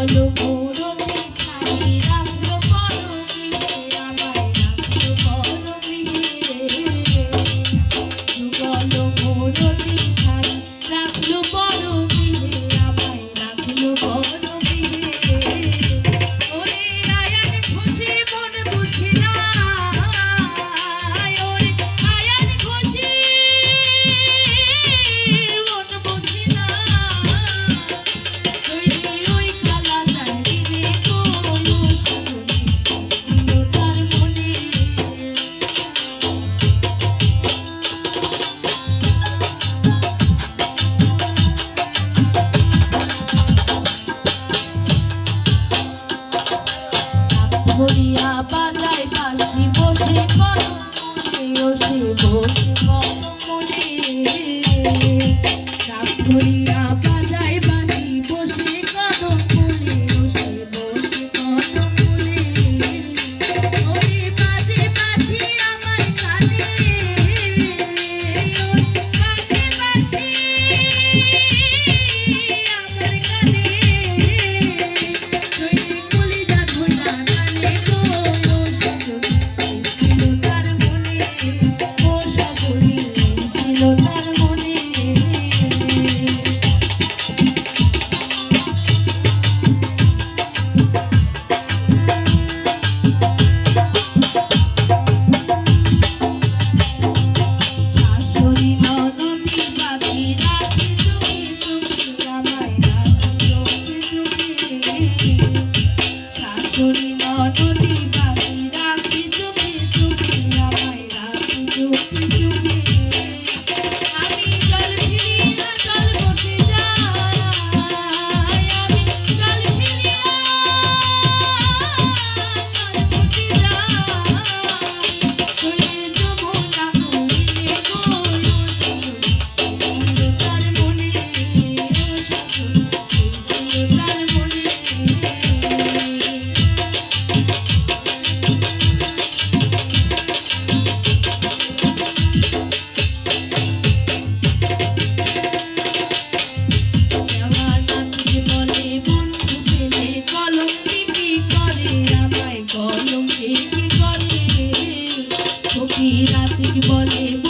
olho por ভোগ মন মুড়ি সাপ ধরিয়া রাতিক বলে